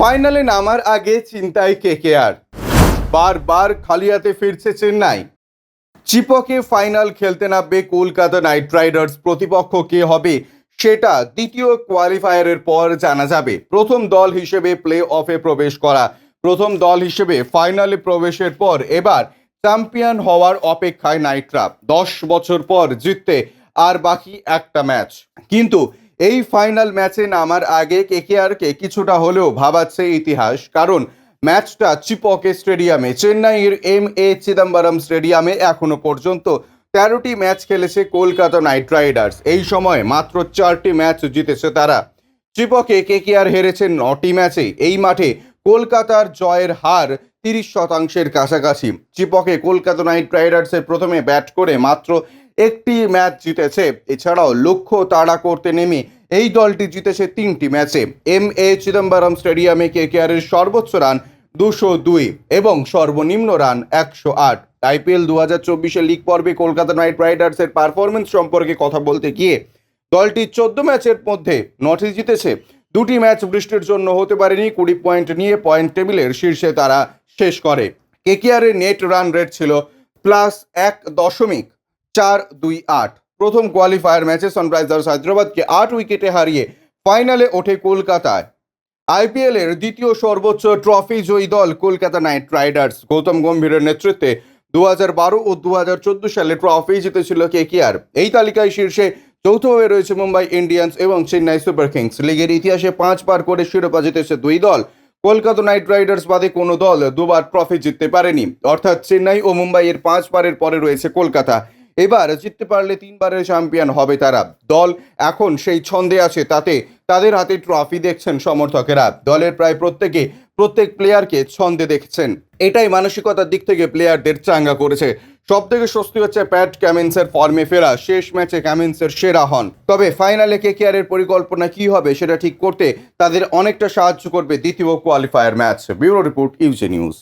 ফাইনালে নামার আগে চিন্তায় কে কে আর? বারবার খালি হাতে ফিরছে চেন্নাই। চিপকে ফাইনাল খেলতে নামবে কলকাতা নাইট রাইডার্স। প্রতিপক্ষ কে হবে সেটা দ্বিতীয় কোয়ালিফায়ারের পর জানা যাবে। প্রথম দল হিসেবে প্লে অফে প্রবেশ করা। প্রথম দল হিসেবে ফাইনালে প্রবেশের পর এবার চ্যাম্পিয়ন হওয়ার অপেক্ষায় নাইটরা। দশ বছর পর জিততে আর বাকি একটা ম্যাচ। কিন্তু এই ফাইনাল ম্যাচে নামার আগে কেকেআরকে কিছুটা হলেও ভাবাচ্ছে ইতিহাস। কারণ ম্যাচটা চিপকে স্টেডিয়ামে চেন্নাইয়ের এম এ চিদম্বরম স্টেডিয়ামে এখনও পর্যন্ত তেরোটি ম্যাচ খেলেছে কলকাতা নাইট রাইডার্স এই সময় মাত্র চারটি ম্যাচ জিতেছে তারা। চিপকে কেকেআর হেরেছে নটি ম্যাচে এই মাঠে কলকাতার জয়ের হার তিরিশ শতাংশের কাছাকাছি। চিপকে কলকাতা নাইট রাইডার্সের প্রথমে ব্যাট করে মাত্র একটি ম্যাচ জিতেছে। এছাড়াও লক্ষ্য তাড়া করতে নেমে এই দলটি জিতেছে তিনটি ম্যাচে। এম এ চিদম্বরম স্টেডিয়ামে কেকেআরের সর্বোচ্চ রান দুশো দুই এবং সর্বনিম্ন রান একশো আট। আইপিএল দু হাজার চব্বিশে লিগ পর্বে কলকাতা নাইট রাইডার্সের পারফরমেন্স সম্পর্কে কথা বলতে গিয়ে দলটি চোদ্দ ম্যাচের মধ্যে নটি জিতেছে। দুটি ম্যাচ বৃষ্টির জন্য হতে পারেনি। কুড়ি পয়েন্ট নিয়ে পয়েন্ট টেবিলের শীর্ষে তারা শেষ করে। কেকেআরের নেট রান রেট ছিল প্লাস এক দশমিক চার দুই আট। প্রথম কোয়ালিফায়ার ম্যাচে সানরাইজার্স হায়দ্রাবাদকে আট উইকেটে হারিয়ে ফাইনালে ওঠে কলকাতায়। আইপিএল এর দ্বিতীয় সর্বোচ্চ ট্রফি জয়ী দল কলকাতা নাইট রাইডার্স গৌতম গম্ভীরের নেতৃত্বে দু বারো ও দু হাজার চোদ্দ সালে ট্রফি জিতেছিল কে কেকেআর এই তালিকায় শীর্ষে যৌথভাবে রয়েছে মুম্বাই ইন্ডিয়ান্স এবং চেন্নাই সুপার কিংস লিগের ইতিহাসে পাঁচবার করে শিরোপা জিতেছে দুই দল। কলকাতা নাইট রাইডার্স বাদে কোনো দল দুবার ট্রফি জিততে পারেনি। অর্থাৎ চেন্নাই ও মুম্বাইয়ের পাঁচবারের পরে রয়েছে কলকাতা। এবার জিততে পারলে তিনবারের চ্যাম্পিয়ন হবে তারা। দল এখন সেই ছন্দে আছে, তাতে তাদের হাতে ট্রফি দেখছেন সমর্থকেরা। দলের প্রায় প্রত্যেকে, প্রত্যেক প্লেয়ারকে ছন্দে দেখছেন। এটাই মানসিকতার দিক থেকে প্লেয়ারদের চাঙ্গা করেছে। সব থেকে স্বস্তি হচ্ছে প্যাট ক্যামিন্সের ফর্মে ফেরা। শেষ ম্যাচে ক্যামিন্সের সেরা হন। তবে ফাইনালে কে কেয়ারের পরিকল্পনা কি হবে সেটা ঠিক করতে তাদের অনেকটা সাহায্য করবে দ্বিতীয় কোয়ালিফায়ার ম্যাচ ব্যুরো রিপোর্ট ইউজে নিউজ।